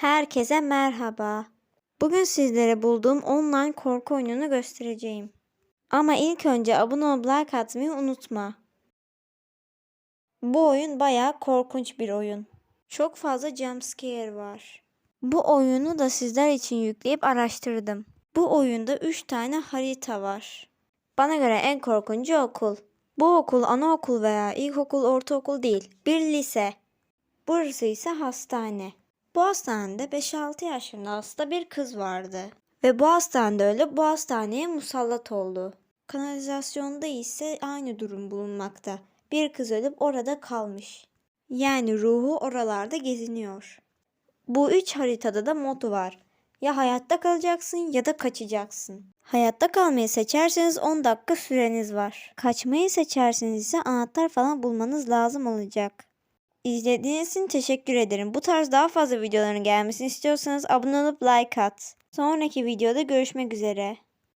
Herkese merhaba. Bugün sizlere bulduğum online korku oyununu göstereceğim. Ama ilk önce abone olup like atmayı unutma. Bu oyun bayağı korkunç bir oyun. Çok fazla jumpscare var. Bu oyunu da sizler için yükleyip araştırdım. Bu oyunda 3 tane harita var. Bana göre en korkuncu okul. Bu okul anaokul veya ilkokul, ortaokul değil, bir lise. Burası ise hastane. Bu hastanede 5-6 yaşında hasta bir kız vardı. Ve bu hastanede öyle bu hastaneye musallat oldu. Kanalizasyonda ise aynı durum bulunmakta. Bir kız ölüp orada kalmış. Yani ruhu oralarda geziniyor. Bu üç haritada da modu var. Ya hayatta kalacaksın ya da kaçacaksın. Hayatta kalmayı seçerseniz 10 dakika süreniz var. Kaçmayı seçerseniz ise anahtar falan bulmanız lazım olacak. İzlediğiniz için teşekkür ederim. Bu tarz daha fazla videoların gelmesini istiyorsanız abone olup like at. Sonraki videoda görüşmek üzere.